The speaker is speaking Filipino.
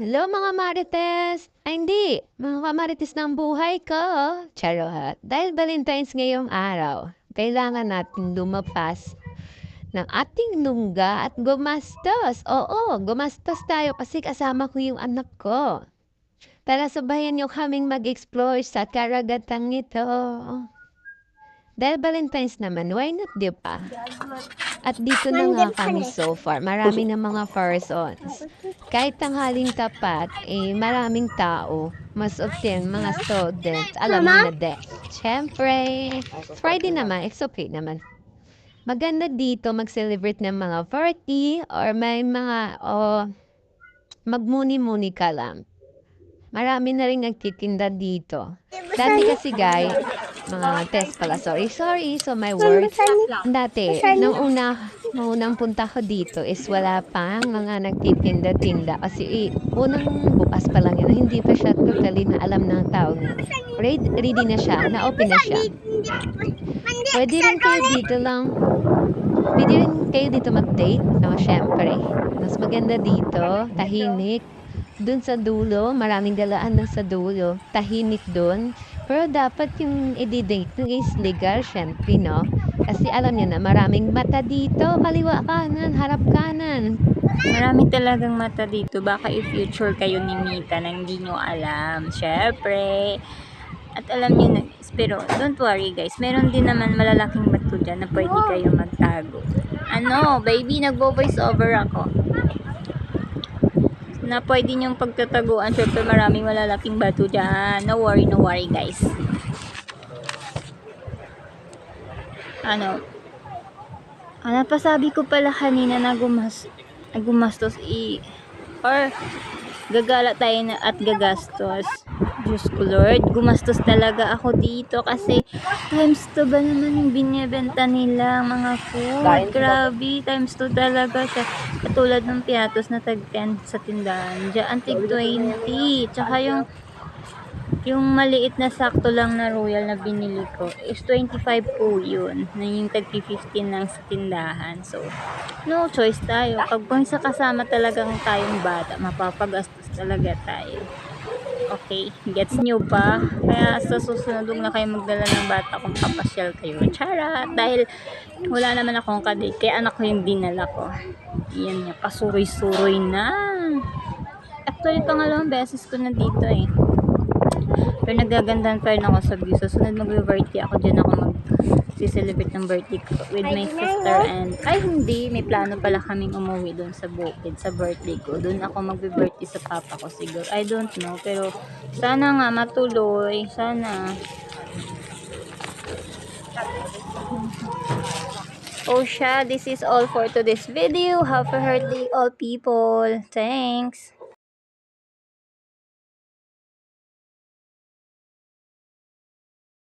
Hello mga marites! Ay hindi, mga kamarites ng buhay ko. Charot. Dahil Valentine's ngayong araw, kailangan natin lumapas ng ating lungga at gumastos. Oo, gumastos tayo kasi kasama ko yung anak ko. Tara sabayan niyo kaming mag-explore sa karagatang ito. Dahil Valentine's naman, why not, di ba? At dito na nga kami so far. Marami na mga persons. Kahit tanghaling tapat, eh, maraming tao. Mas often, mga students. Alam mo na de. Siyempre, Friday naman, it's okay naman. Maganda dito mag-celebrate ng mga party or may mga, oh, magmuni-muni ka lang. Marami na rin nagtitinda dito. Dati kasi, guys, mga test pala, sorry, sorry, so my words. Dati, nung una, nung unang punta ko dito is wala pang mga nagtitinda-tinda kasi eh, unang bukas pa lang yun, hindi pa siya totally na alam ng tao na ready, ready na siya, na-open na siya. Pwede rin kayo dito lang, pwede rin kayo dito mag-date, no, syempre. Mas maganda dito, tahimik. Doon sa dulo, maraming galaan doon sa dulo. Tahimik doon. Pero dapat yung i-date nyo is legal, syempre, no? Kasi alam niyo na, maraming mata dito. Kaliwa kanan, harap kanan. Marami talagang mata dito. Baka i-future kayo ni Mita nang hindi nyo alam. Syempre. At alam nyo na, pero don't worry guys. Meron din naman malalaking bato dyan na pwede kayo magtago. Ano, baby, nagbo-voice over ako. Na pwede nyong pagtataguan. Syempre maraming malalaking bato dyan. No worry, no worry guys. Ano, ano pa sabi ko pala kanina na gumas, gumastos i or gagala tayo na at gagastos. Diyos ko Lord, gumastos talaga ako dito kasi times 2 ba naman yung binibenta nila mga food. Grabe, times 2 talaga siya. Katulad ng piatos na tag 10 sa tindahan. Diyan, tig 20. Tsaka yung yung maliit na sakto lang na royal na binili ko is 25 po yun. Na yung tag 15 lang sa tindahan. So, no choice tayo. Pag kung sa kasama talagang tayong bata, mapapagastos talaga tayo. Okay, gets nyo pa? Kaya sa susunod na kayo magdala ng bata kung papasyal kayo. Charot! Dahil wala naman akong kadate. Kaya anak ko yung dinala ko. Yan niya, pasuroy-suroy na. Actually, pangalawang beses ko na dito eh. Pero nagagandahan pa rin ako sa view. So, sunod mag-birthday ako dyan ako mag celebrate ng birthday ko with my sister and ay hindi, may plano pala kaming umuwi doon sa bukid sa birthday ko. Doon ako magbe-birthday sa papa ko siguro. I don't know, pero sana nga matuloy. Sana. Oh siya, this is all for today's video. Happy birthday all people. Thanks.